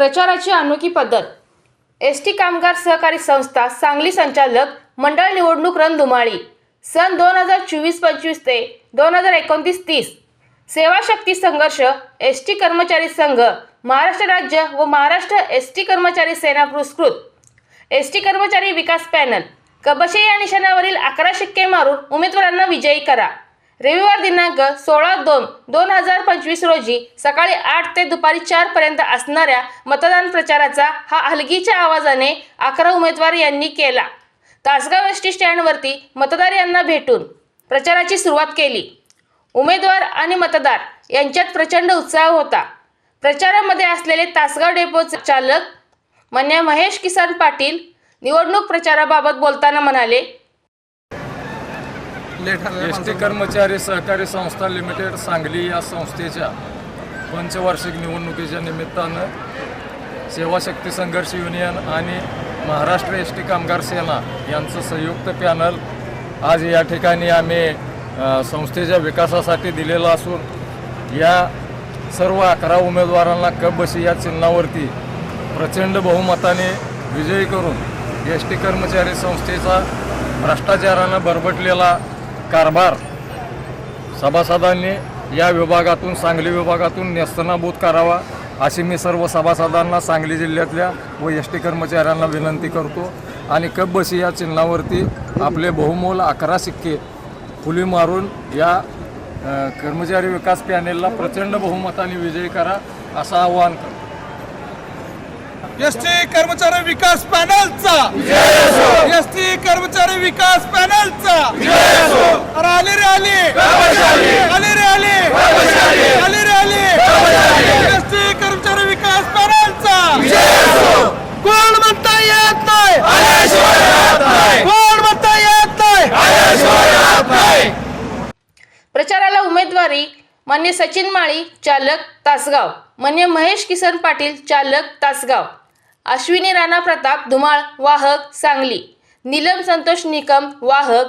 प्रचाराची अनोखी पद्धत. एस टी कामगार सहकारी संस्था सांगली संचालक मंडळ निवडणूक रणधुमाळी सन दोन हजार चोवीस पंचवीस ते दोन हजार एकोणतीस तीस. सेवाशक्ती संघर्ष एस टी कर्मचारी संघ महाराष्ट्र राज्य व महाराष्ट्र एस टी कर्मचारी सेना पुरस्कृत. एस टी कर्मचारी विकास पॅनल. कबशे या निशाणावरील अकरा शिक्के मारून उमेदवारांना विजयी करा. रविवार दिनांक सोळा दोन दोन हजार पंचवीस रोजी सकाळी आठ ते दुपारी चार पर्यंत असणाऱ्या मतदान प्रचाराचा हा हलगीच्या आवाजाने अकरा उमेदवार यांनी केला. तासगाव एस टी स्टँडवरती मतदार यांना भेटून प्रचाराची सुरुवात केली. उमेदवार आणि मतदार यांच्यात प्रचंड उत्साह होता. प्रचारामध्ये असलेले तासगाव डेपो चालक मन्या महेश किसन पाटील निवडणूक प्रचाराबाबत बोलताना म्हणाले एस टी कर्मचारी सहकारी संस्था लिमिटेड सांगली या संस्थेच्या पंचवार्षिक निवडणुकीच्या निमित्तानं सेवाशक्ती संघर्ष युनियन आणि महाराष्ट्र एस टी कामगार सेना यांचं संयुक्त पॅनल आज या ठिकाणी आम्ही संस्थेच्या विकासासाठी दिलेलं असून या सर्व अकरा उमेदवारांना कप बशी या चिन्हावरती प्रचंड बहुमताने विजयी करून एस टी कर्मचारी संस्थेचा भ्रष्टाचारानं बरबटलेला कारभार. सभासदांनी या विभागातून सांगली विभागातून नेस्तनाबूत करावा अशी मी सर्व सभासदांना सांगली जिल्ह्यातल्या व एस टी कर्मचाऱ्यांना विनंती करतो. आणि कप या चिन्हावरती आपले बहुमोल अकरा सिक्के फुली मारून या कर्मचारी विकास पॅनेलला प्रचंड बहुमताने विजयी करा असं आवाहन करतो. एस टी कर्मचारी विकास पॅनलचा. एस टी कर्मचारी विकास पॅनलचा. आले रे आले। आले रे आले। आले रे आले। एस कर्मचारी विकास पॅनलचा। कोण म्हणता येत नाही? कोण म्हणता येत नाही? प्रचाराला उमेदवारी मान्य सचिन माळी चालक तासगाव. मान्य महेश किसन पाटील चालक तासगाव. अश्विनी राणा प्रताप धुमाळ वाहक सांगली. नीलम संतोष निकम वाहक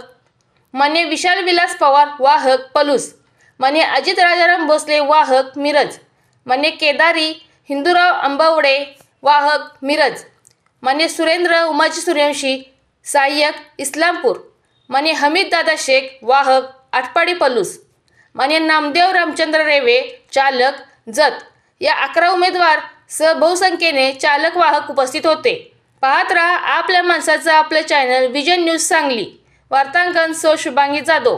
मान्य विशाल विलास पवार वाहक पलूस. मान्य अजित राजाराम भोसले वाहक मिरज. मान्य केदारी हिंदूराव अंबावडे वाहक मिरज. मान्य सुरेंद्र उमाजी सूर्यवंशी सहाय्यक इस्लामपूर. मान्य हमीद दादा शेख वाहक आटपाडी पलूस. मान्य नामदेव रामचंद्र रेवे चालक जत. या अकरा उमेदवार सह बहुसंख्येने चालक वाहक उपस्थित होते. पाहत रहा आपल्या माणसाचं आपलं चॅनल विजन न्यूज सांगली. वार्तांकन सो शुभांगी जाधव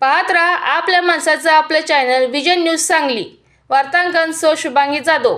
पाहत राहा आपल्या माणसाचं आपलं चॅनल विजन न्यूज सांगली. वार्तांकन सो शुभांगी जाधव